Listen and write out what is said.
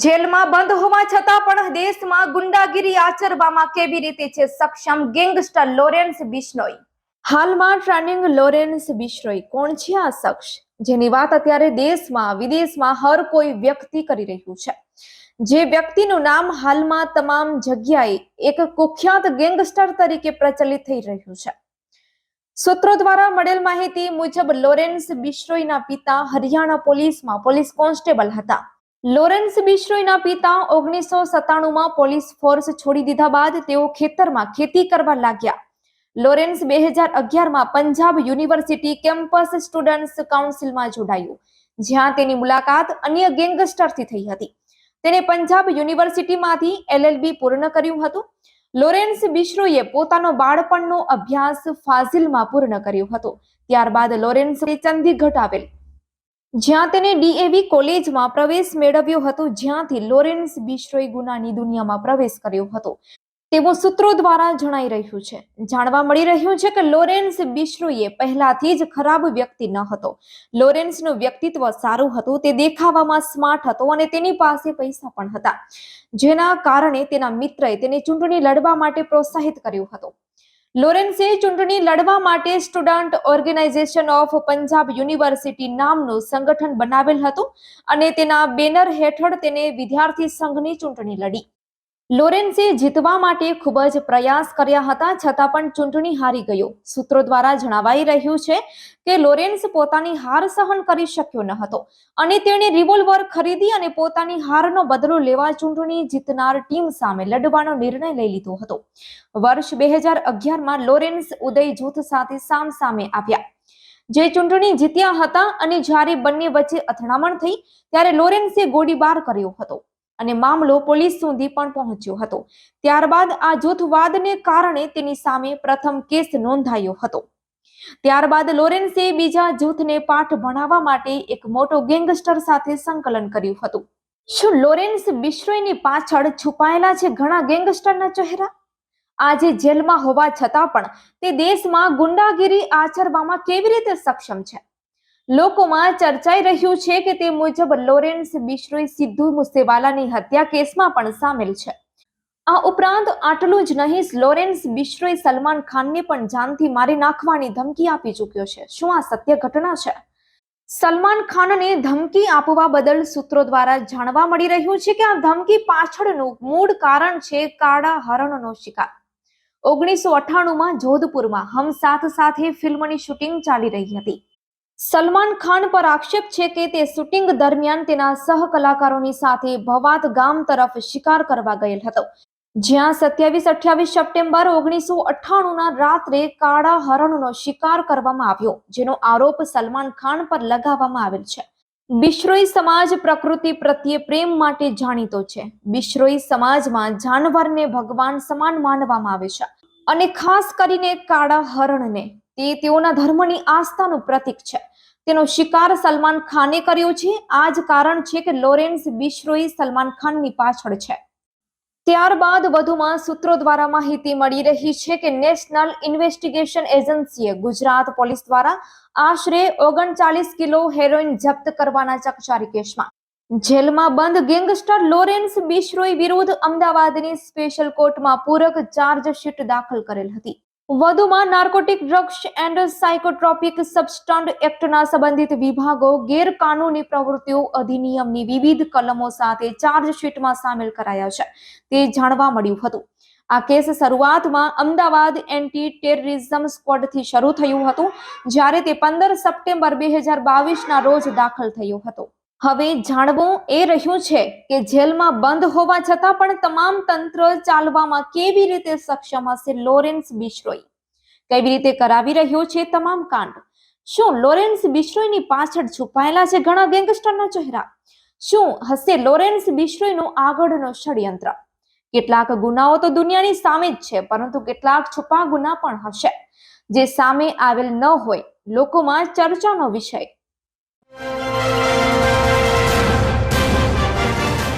જેલમાં બંધ હોવા છતાં પણ દેશમાં ગુંડાગીરી આચરવામાં કેવી રીતે છે સક્ષમ ગેંગસ્ટર લોરેન્સ બિશ્નોઈ? હાલમાં ટ્રેનિંગ લોરેન્સ બિશ્નોઈ કોણ છે આ શખ્સ? જેની વાત અત્યારે દેશમાં, વિદેશમાં હર કોઈ વ્યક્તિ કરી રહ્યું છે. જે વ્યક્તિનું નામ હાલમાં તમામ જગ્યાએ એક કુખ્યાત ગેંગસ્ટર તરીકે પ્રચલિત થઈ રહ્યું છે. સૂત્રો દ્વારા મળેલ માહિતી મુજબ લોરેન્સ બિશ્રોઈના પિતા હરિયાણા પોલીસમાં પોલીસ કોન્સ્ટેબલ હતા. લોરેન્સ બિશ્રોઈના પિતા ઓગણીસો સત્તાણુંમાં પોલીસ ફોર્સ છોડી દીધા બાદ તેઓ ખેતરમાં ખેતી કરવા લાગ્યા. લોરેન્સ બે હજાર અગિયારમાં પંજાબ યુનિવર્સિટી કેમ્પસ સ્ટુડન્ટ્સ કાઉન્સિલમાં જોડાયું, જ્યાં તેની મુલાકાત અન્ય ગેંગસ્ટરથી થઈ હતી. તેને પંજાબ યુનિવર્સિટીમાંથી એલએલબી પૂર્ણ કર્યું હતું. લોરેન્સ બિશ્રોએ પોતાનો બાળપણનો અભ્યાસ ફાઝિલમાં પૂર્ણ કર્યો હતો. ત્યારબાદ લોરેન્સ ચંદીગઢ આવેલ જ્યાં તેને ડીએવી કોલેજમાં પ્રવેશ મેળવ્યો હતો, જ્યાંથી લોરેન્સ બિશ્રોઈ ગુનાની દુનિયામાં પ્રવેશ કર્યો હતો. તેવું સૂત્રો દ્વારા જણાઈ રહ્યું છે. જાણવા મળી રહ્યું છે કે લોરેન્સ બિશ્રોઈએ પહેલાથી જ ખરાબ વ્યક્તિ ન હતો. લોરેન્સનું વ્યક્તિત્વ સારું હતું, તે દેખાવામાં સ્માર્ટ હતો અને તેની પાસે પૈસા પણ હતા. જેના કારણે તેના મિત્રએ તેને ચૂંટણી લડવા માટે પ્રોત્સાહિત કર્યો હતો. લોરેન્સે ચૂંટણી લડવા માટે student organisation of Punjab university નામનું સંગઠન બનાવેલ હતું અને તેના બેનર હેઠળ તેને વિદ્યાર્થી સંઘની ચૂંટણી લડી. લોરેન્સે જીતવા માટે ખૂબ જ પ્રયાસ કર્યા હતા, છતાં પણ ચૂંટણી હારી ગયો. સૂત્રો દ્વારા જણાવાઈ રહ્યું છે કે લોરેન્સ પોતાની હાર સહન કરી શક્યો ન હતો અને તેણે રિવોલ્વર ખરીદી અને પોતાની હારનો બદલો લેવા ચૂંટણી જીતનાર ટીમ સામે લડવાનો નિર્ણય લઈ લીધો હતો. વર્ષ બે હજાર અગિયારમાં લોરેન્સ ઉદય જૂથ સાથે સામ સામે આવ્યા. જે ચૂંટણી જીત્યા હતા અને જ્યારે બંને વચ્ચે અથડામણ થઈ, ત્યારે લોરેન્સે ગોળીબાર કર્યો હતો. અને મામલો પોલીસ સુધી પણ પહોંચ્યો હતો. ત્યારબાદ આ જૂથવાદને કારણે તેની સામે પ્રથમ કેસ નોંધાયો હતો. ત્યારબાદ લોરેન્સે બીજા જૂથને પાઠ ભણાવવા માટે એક મોટો ગેંગસ્ટર સાથે સંકલન કર્યું હતું. શું લોરેન્સ બિશ્રોયની પાછળ છુપાયેલા છે ઘણા ગેંગસ્ટરના ચહેરા? આજે જેલમાં હોવા છતાં પણ તે દેશમાં ગુંડાગીરી આચરવામાં કેવી રીતે સક્ષમ છે? લોકોમાં ચર્ચાઈ રહ્યું છે કે તે મુજબ લોરેન્સ બિશ્રોઈ સિદ્ધુ મુસેવાલાની હત્યા કેસમાં પણ સામેલ છે. આ ઉપરાંત આટલું જ નહીં, લોરેન્સ બિશ્રોઈ સલમાન ખાનને પણ જાનથી મારી નાખવાની ધમકી આપી ચૂક્યો છે. શું આ સત્ય ઘટના છે? સલમાન ખાનને ધમકી આપવા બદલ સૂત્રો દ્વારા જાણવા મળી રહ્યું છે કે આ ધમકી પાછળનું મૂળ કારણ છે કાળા હરણનો શિકાર. ઓગણીસો અઠ્ઠાણુંમાં જોધપુરમાં હમ સાથ સાથે ફિલ્મની શૂટિંગ ચાલી રહી હતી. સલમાન ખાન પર આક્ષેપ છે કે તે શૂટિંગ દરમિયાન તેના સહકલાકારોની સાથે ભવાત ગામ તરફ શિકાર કરવા ગયેલ હતો. જ્યાં સત્યાવીસ અઠ્યાવીસ સપ્ટેમ્બર ઓગણીસો અઠ્ઠાણુંના રાત્રે કાળા હરણનો શિકાર કરવામાં આવ્યો, જેનો આરોપ સલમાન ખાન પર લગાવવામાં આવેલ છે. બિશ્રોઈ સમાજ પ્રકૃતિ પ્રત્યે પ્રેમ માટે જાણીતો છે. બિશ્રોઈ સમાજમાં જાનવરને ભગવાન સમાન માનવામાં આવે છે અને ખાસ કરીને કાળા હરણને. તે તેઓના ધર્મની આસ્થાનું પ્રતીક છે. તેનો શિકાર સલમાન ખાને કર્યો છે. આ જ કારણ છે કે લોરેન્સ બિશ્રોઈ સલમાન ખાનની પાછળ છે. ત્યારબાદ વધુમાં સૂત્રો દ્વારા માહિતી મળી રહી છે કે નેશનલ ઇન્વેસ્ટિગેશન એજન્સીએ ગુજરાત પોલીસ દ્વારા આશરે ઓગણચાલીસ કિલો હેરોઇન જપ્ત કરવાના ચકચારી કેસમાં. જેલમાં બંધ ગેંગસ્ટર લોરેન્સ બિશ્રોઈ વિરુદ્ધ અમદાવાદની સ્પેશિયલ કોર્ટમાં પૂરક ચાર્જશીટ દાખલ કરેલ હતી. વધુમાં narcotic drugs and psychotropic substance એક્ટના સંબંધિત વિભાગો, ગેરકાનૂની પ્રવૃત્તિઓ અધિનિયમની વિવિધ કલમો સાથે ચાર્જશીટમાં સામેલ કરાયા છે. તે જાણવા મળ્યું હતું. આ કેસ શરૂઆતમાં અમદાવાદ એન્ટી ટેરરિઝમ સ્ક્વોડથી શરૂ થયું હતું, જ્યારે તે પંદર સપ્ટેમ્બર બે હજાર બાવીસના રોજ દાખલ થયો હતો. હવે જાણવું એ રહ્યું છે કે જેલમાં બંધ હોવા છતાં પણ તમામ તંત્ર ચાલવામાં કેવી રીતે સક્ષમ હશે લોરેન્સ બિશ્રોઈ કેવી રીતે કરાવી રહ્યો છે તમામ કાંડ? શું લોરેન્સ બિશ્રોઈની પાછળ છુપાયેલા છે ઘણા ગેંગસ્ટરના ચહેરા? શું હશે લોરેન્સ બિશ્રોઈનું આગળનો ષડયંત્ર? કેટલાક ગુનાઓ તો દુનિયાની સામે જ છે, પરંતુ કેટલાક છુપા ગુના પણ હશે. જે સામે આવેલ ન હોય, લોકોમાં ચર્ચાનો વિષય.